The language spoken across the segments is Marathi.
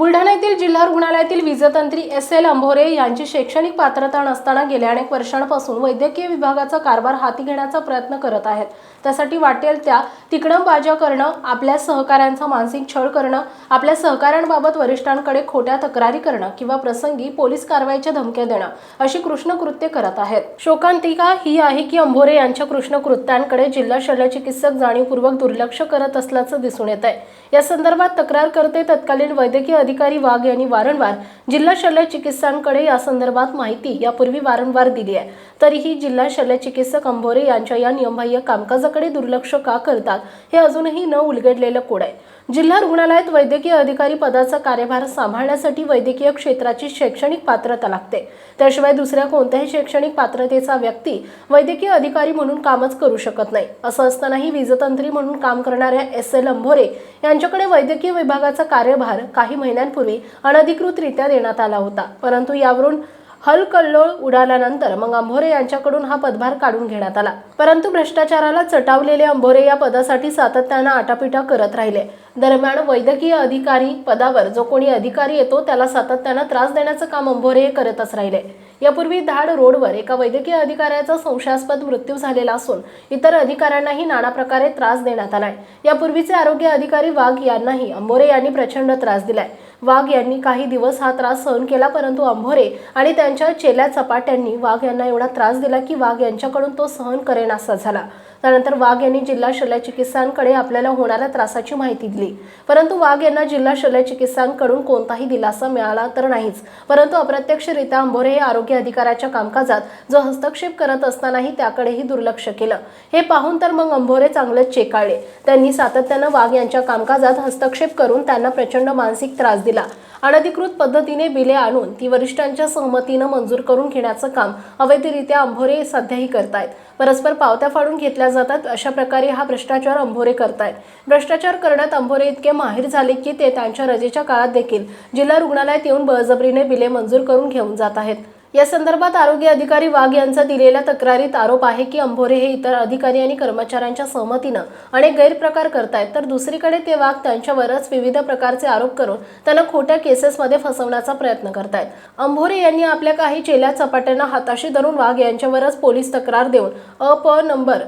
बुलढाणा येथील जिल्हा रुग्णालयातील वीजतंत्री एस एल अंभोरे यांची शैक्षणिक पात्रता नसताना गेल्या अनेक वर्षांपासून वैद्यकीय विभागाचा कारभार हाती घेण्याचा प्रयत्न करत आहेत. त्यासाठी वाटेल त्या तिकडम बाजा करणं आपल्या सहकाऱ्यांचा मानसिक छळ करणं आपल्या सहकाऱ्यांबाबत वरिष्ठांकडे खोट्या तक्रारी करणं किंवा प्रसंगी पोलीस कारवाईच्या धमक्या देणं अशी कृष्ण कृत्य करत आहेत. शोकांतिका ही आहे की अंभोरे यांच्या कृष्ण कृत्यांकडे जिल्हा शल्यचिकित्सक जाणीवपूर्वक दुर्लक्ष करत असल्याचं दिसून येत आहे या संदर्भात तक्रार करते तत्कालीन वैद्यकीय अधिकारी वाघ यांनी वारंवार जिल्हा शल्य चिकित्सांकडे या संदर्भात माहिती यापूर्वी वारंवार दिली आहे. तरीही जिल्हा शल्य चिकित्सक अंभोरे यांच्या या नियमबाह्य कामकाजाकडे दुर्लक्ष का करतात हे अजूनही न उलगडलेलं कोड आहे. जिल्हा रुग्णालयात वैद्यकीय अधिकारी पदाचा कार्यभार सांभाळण्यासाठी वैद्यकीय क्षेत्राची शैक्षणिक पात्रता लागते. त्याशिवाय दुसऱ्या कोणत्याही शैक्षणिक पात्रतेचा व्यक्ती वैद्यकीय अधिकारी म्हणून कामच करू शकत नाही. असं असतानाही वीजतंत्री म्हणून काम करणाऱ्या एस एल अंभोरे यांच्याकडे वैद्यकीय विभागाचा कार्यभार काही महिन्यांपूर्वी अनधिकृतरित्या देण्यात आला होता. परंतु यावरून हलकल्लोळ उडाल्यानंतर मग अंभोरे यांच्याकडून हा पदभार काढून घेण्यात आला. परंतु भ्रष्टाचाराला चटावलेले अंभोरे या पदासाठी सातत्यानं आटापिटा करत राहिले. दरम्यान वैद्यकीय अधिकारी पदावर जो कोणी अधिकारी येतो त्याला सातत्यानं त्रास देण्याचं काम अंभोरे करतच राहिले. यापूर्वी धाड रोडवर एका वैद्यकीय अधिकाऱ्याचा संशयास्पद मृत्यू झालेला असून इतर अधिकाऱ्यांनाही नाना प्रकारे त्रास देण्यात आलाय. यापूर्वीचे आरोग्य अधिकारी वाघ यांनाही अंभोरे यांनी प्रचंड त्रास दिलाय. वाघ यांनी काही दिवस हा त्रास सहन केला परंतु अंभोरे आणि त्यांच्या चेल्या चपाट्यांनी वाघ यांना एवढा त्रास दिला की वाघ यांच्याकडून तो सहन करेनासा झाला. त्यानंतर वाघ यांनी जिल्हा शल्य चिकित्सांकडे आपल्याला होणाऱ्या त्रासाची माहिती दिली. परंतु वाघ यांना जिल्हा शल्य चिकित्सांकडून कोणताही दिलासा मिळाला तर नाहीच. परंतु अप्रत्यक्षरित्या अंभोरे हे आरोग्य अधिकाऱ्याच्या कामकाजात जो हस्तक्षेप करत असतानाही त्याकडेही दुर्लक्ष केलं. हे पाहून तर मग अंभोरे चांगलेच चेकाळले. त्यांनी सातत्यानं वाघ यांच्या कामकाजात हस्तक्षेप करून त्यांना प्रचंड मानसिक त्रास दिला. अनधिकृत पद्धतीने बिले आणून ती वरिष्ठांच्या सहमतीनं मंजूर करून घेण्याचं काम अवैधरित्या अंभोरे सध्याही करतायत. परस्पर पावत्या फाडून घेतल्या जातात अशा प्रकारे हा भ्रष्टाचार अंभोरे करतायत. भ्रष्टाचार करण्यात अंभोरे इतके माहीर झाले की ते त्यांच्या रजेच्या काळात देखील जिल्हा रुग्णालयात येऊन बळजबरीने बिले मंजूर करून घेऊन जात आहेत. या संदर्भात आरोग्य अधिकारी वाघ यांचा दिलेल्या तक्रारीत आरोप आहे की अंभोरे हे इतर अधिकारी आणि कर्मचाऱ्यांच्या सहमतीनं अनेक गैरप्रकार करतायत तर दुसरीकडे ते वाघ त्यांच्यावरच विविध प्रकारचे आरोप करून त्यांना खोट्या केसेसमध्ये फसवण्याचा प्रयत्न करतायत. अंभोरे यांनी आपल्या काही चेल्या चपाट्यांना हाताशी धरून वाघ यांच्यावरच पोलीस तक्रार देऊन अप नंबर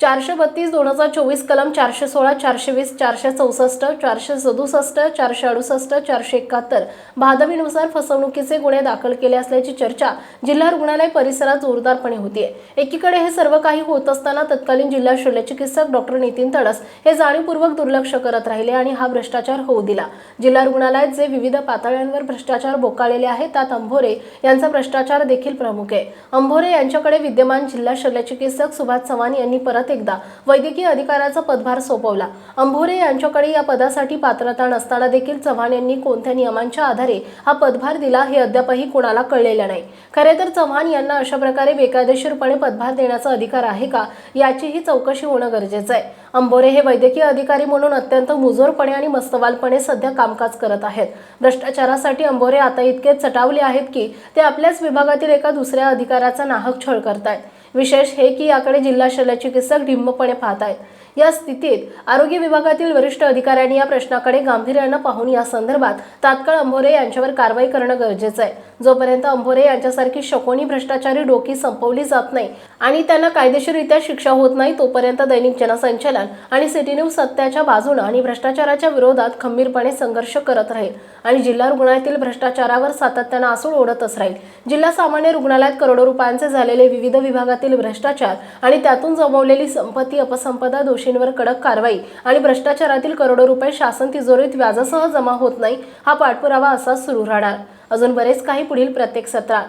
चारशे बत्तीस दोन हजार चोवीस कलम चारशे सोळा चारशे वीस चारशे चौसष्ट चारशे सदुसष्ट चारशे अडुसष्ट चारशे एकाहत्तर. भादवीनुसार फसवणुकीचे गुन्हे दाखल केले असल्याची चर्चा जिल्हा रुग्णालय परिसरात जोरदारपणे होतीये. एकीकडे हे सर्व काही होत असताना तत्कालीन जिल्हा शल्यचिकित्सक डॉक्टर नितीन तडस हे जाणीवपूर्वक दुर्लक्ष करत राहिले आणि हा भ्रष्टाचार होऊ दिला. जिल्हा रुग्णालयात जे विविध पातळ्यांवर भ्रष्टाचार बोकाळलेले आहे त्यात अंभोरे यांचा भ्रष्टाचार देखील प्रमुख आहे. अंभोरे यांच्याकडे विद्यमान जिल्हा शल्यचिकित्सक सुभाष चव्हाण यांनी परत एकदा वैद्यकीय अधिकाऱ्याचा पदभार सोपवला. अंभोरे यांच्याकडे या पदासाठी पात्रता नसताना देखील चव्हाण यांनी कोणत्या नियमांच्या आधारे हा पदभार दिला हे अद्यापही कोणाला कळलेलं नाही. खरे तर चव्हाण यांना अशा प्रकारे बेकायदेशीरपणे पदभार देण्याचा अधिकार आहे का याचीही चौकशी होणं गरजेचं आहे. अंबोरे हे वैद्यकीय अधिकारी म्हणून अत्यंत मुजोरपणे आणि मस्तवालपणे सध्या कामकाज करत आहेत. भ्रष्टाचारासाठी अंबोरे आता इतके चटावले आहेत की ते आपल्याच विभागातील एका दुसऱ्या अधिकाऱ्याचा नाहक छळ करतायत. विशेष हे की याकडे जिल्हा शल्यचिकित्सक ढिम्मपणे पाहत आहेत. या स्थितीत आरोग्य विभागातील वरिष्ठ अधिकाऱ्यांनी या प्रश्नाकडे गांभीर्यानं पाहून या संदर्भात तात्काळ अंभोरे यांच्यावर कारवाई करणं गरजेचं आहे. जोपर्यंत अंभोरे यांच्यासारखी शकोनी भ्रष्टाचारी डोकी संपवली जात नाही आणि त्यांना कायदेशीररित्या शिक्षा होत नाही तोपर्यंत दैनिक जनसंचलन आणि सिटी न्यूज सत्याच्या बाजूनं आणि भ्रष्टाचाराच्या विरोधात खंबीरपणे संघर्ष करत राहील आणि जिल्हा रुग्णालयातील भ्रष्टाचारावर सातत्यानं आसूड ओढतच राहील. जिल्हा सामान्य रुग्णालयात करोडो रुपयांचे झालेले विविध विभागातील भ्रष्टाचार आणि त्यातून जमवलेली संपत्ती अपसंपदा दोषींवर कडक कारवाई आणि भ्रष्टाचारातील करोडो रुपये शासन तिजोरीत व्याजासह जमा होत नाही हा पाठपुरावा असाच सुरू राहणार. अजून बरेच काही पुढील प्रत्येक सत्रात.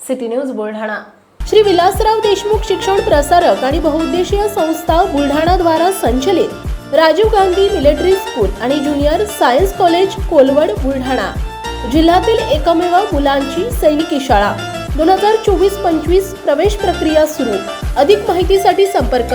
City news Buldhana. Shri Vilasrao Deshmukh शिक्षण प्रसारक आणि बहुउद्देशीय संस्था बुलढाणा द्वारा संचलित राजीव गांधी मिलिटरी स्कूल आणि junior science college Kolwad Buldhana. जिल्ह्यातील एकमेव मुलांची सैनिकी शाळा. दोन हजार चोवीस पंचवीस प्रवेश प्रक्रिया सुरू. अधिक माहितीसाठी संपर्क